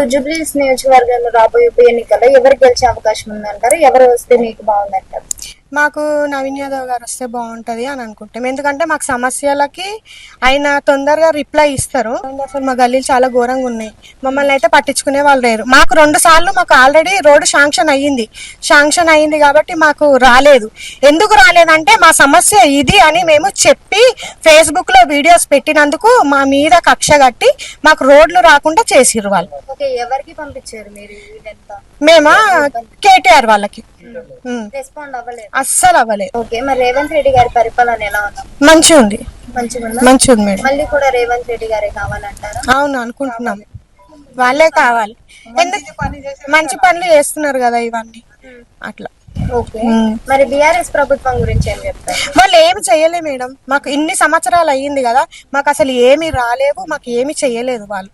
జూబ్లీస్ నియోజకవర్గంలో రాబోయే ఉప ఎన్నికల్లో ఎవరు గెలిచే అవకాశం ఉందంటారు? ఎవరు వస్తే మీకు బాగుందంటారు? మాకు నవీన్ యాదవ్ గారు వస్తే బాగుంటది అని అనుకుంటాం. ఎందుకంటే మాకు సమస్యలకి ఆయన తొందరగా రిప్లై ఇస్తారు. అసలు మా గల్లీలు చాలా ఘోరంగా ఉన్నాయి. మమ్మల్ని అయితే పట్టించుకునే వాళ్ళు లేరు. మాకు రెండు సార్లు మాకు ఆల్రెడీ రోడ్డు శాంక్షన్ అయ్యింది. శాంక్షన్ అయ్యింది కాబట్టి మాకు రాలేదు. ఎందుకు రాలేదంటే మా సమస్య ఇది అని మేము చెప్పి ఫేస్బుక్లో వీడియోస్ పెట్టినందుకు మా మీద కక్ష కట్టి మాకు రోడ్లు రాకుండా చేసిర్రు వాళ్ళు. ఎవరికి పంపించారు మీరు మేమా కేటీఆర్ వాళ్ళకి. రెస్పాండ్ అవ్వలేదు. అస్సలు అవ్వలేదు ఓకే మరి రేవంత్ రెడ్డి గారి పరిపాలన ఎలా ఉంది? మంచిగా ఉంది మంచిగా ఉందా మంచిగా ఉంది మేడం. మళ్ళీ కూడా రేవంత్ రెడ్డి గారే కావాలంటారా? అవును అనుకుంటున్నాం. వాళ్ళే కావాలి. ఎందుకు? మంచి పనులు చేస్తున్నారు కదా ఇవన్నీ. అట్లా. ఓకే. మరి బీఆర్ఎస్ ప్రభుత్వం గురించి ఏం చెప్తారు? వాళ్ళు ఏమి చేయలే మేడం. మాకు ఇన్ని సంవత్సరాలు అయ్యింది కదా. మాకు అసలు ఏమి రాలేవు మాకు ఏమి చేయలేదు వాళ్ళు.